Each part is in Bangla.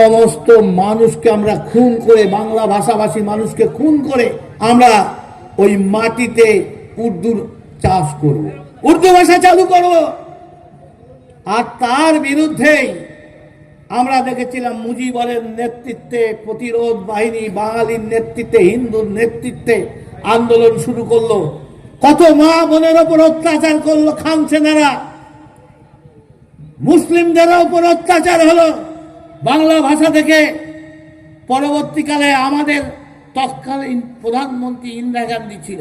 সমস্ত মানুষকে আমরা খুন করে, বাংলা ভাষাভাষী মানুষকে খুন করে আমরা ওই মাটিতে উর্দুর চাষ করব। উর্দু ভাষা চালু করব। আর তার বিরুদ্ধেই আমরা দেখেছিলাম মুজিবরের নেতৃত্বে প্রতিরোধ বাহিনী, বাঙালির নেতৃত্বে, হিন্দুর নেতৃত্বে আন্দোলন শুরু করল। কত মা বোনের ওপর অত্যাচার করল খান সেনারা। মুসলিমদের উপর অত্যাচার হলো। বাংলা ভাষা থেকে পরবর্তীকালে আমাদের তৎকালীন প্রধানমন্ত্রী ইন্দিরা গান্ধী ছিল,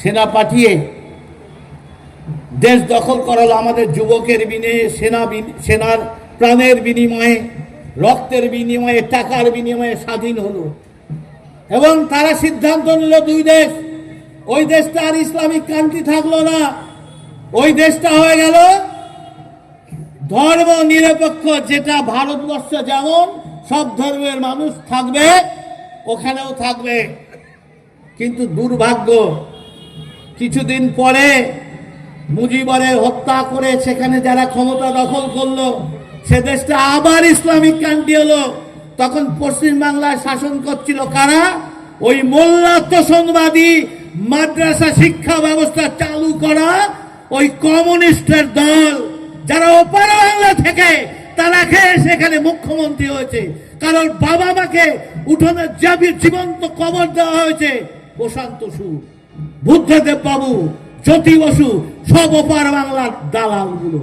সেনা পাঠিয়ে দেশ দখল করাল আমাদের যুবকের বিনিময়ে, সেনা সেনার প্রাণের বিনিময়ে, রক্তের বিনিময়ে, টাকার বিনিময়ে স্বাধীন হলো। এবং তারা সিদ্ধান্ত নিল দুই দেশ, ওই দেশটা আর ইসলামিক কান্ট্রি থাকল না, ওই দেশটা হয়ে গেল ধর্ম নিরপেক্ষ যেটা ভারতবর্ষ যেমন, সব ধর্মের মানুষ থাকবে, ওখানেও থাকবে। কিন্তু দুর্ভাগ্য, কিছুদিন পরে মুজিবরে হত্যা করে সেখানে যারা ক্ষমতা দখল করল, সে দেশটা আবার ইসলামিক কান্ট্রি হলো। তখন পশ্চিম বাংলায় শাসন করছিল কারা? ওই মোল্লা তোষণবাদী মাদ্রাসা শিক্ষা ব্যবস্থা চালু করা ওই কমিউনিস্টের দল। যারা ওপার বাংলা থেকে, তারা খেয়ে সেখানে মুখ্যমন্ত্রী হয়েছে। কারণ বাবা মাকে উঠোনে যাবি জীবন্ত কবর দেওয়া হয়েছে। প্রশান্ত সুর, বুদ্ধদেব বাবু, জ্যোতি বসু, সব ওপার বাংলার দালালগুলো।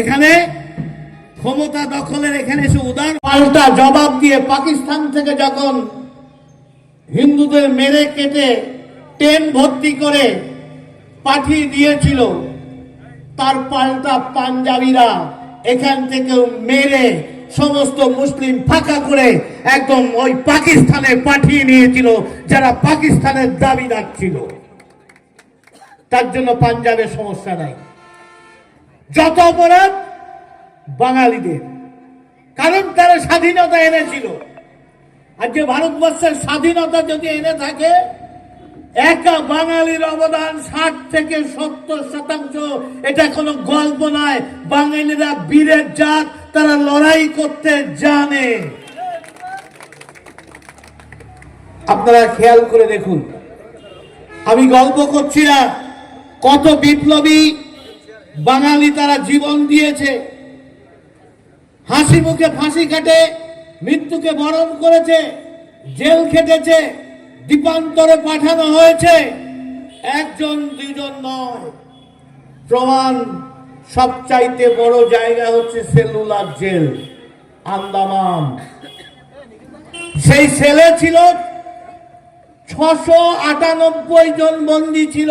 এখানে ক্ষমতা দখলের এখানে এসে উদার পাল্টা জবাব দিয়ে পাকিস্তান থেকে যখন হিন্দুদের মেরে কেটে ট্রেন ভর্তি করে পাঠিয়ে দিয়েছিল তার পাল্টা পাঞ্জাবিরা এখান থেকে মেরে সমস্ত মুসলিম ফাঁকা করে একদম ওই পাকিস্তানে পাঠিয়ে নিয়েছিল, যারা পাকিস্তানের দাবিদার ছিল। তার জন্য পাঞ্জাবের সমস্যা নাই। যত অপরাধ বাঙালিদের, কারণ তারা স্বাধীনতা এনেছিল। আর যে ভারতবর্ষের স্বাধীনতা যদি এনে থাকে একা বাঙালির অবদান ষাট থেকে সত্তর শতাংশ, এটা কোনো গল্প নয়। বাঙালিরা বীরের জাত, তারা লড়াই করতে জানে। আপনারা খেয়াল করে দেখুন। আমি গল্প করছি না। কত বিপ্লবী বাঙালি তারা জীবন দিয়েছে। হাসি মুখে ফাঁসি কাটে, মৃত্যুকে বরণ করেছে, জেল খেটেছে। দ্বীপান্তরে পাঠানো হয়েছে। একজন দুজন নয়। প্রমাণ সবচাইতে বড় জায়গা হচ্ছে সেলুলার জেল, আন্দামান। সেই সেলে ছিল ছশো আটানব্বই জন বন্দী ছিল।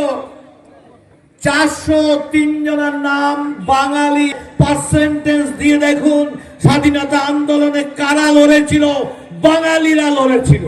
চারশো তিন জনের নাম বাঙালি। পার্সেন্টেজ দিয়ে দেখুন, স্বাধীনতা আন্দোলনে কারা লড়েছিল? বাঙালিরা লড়েছিল।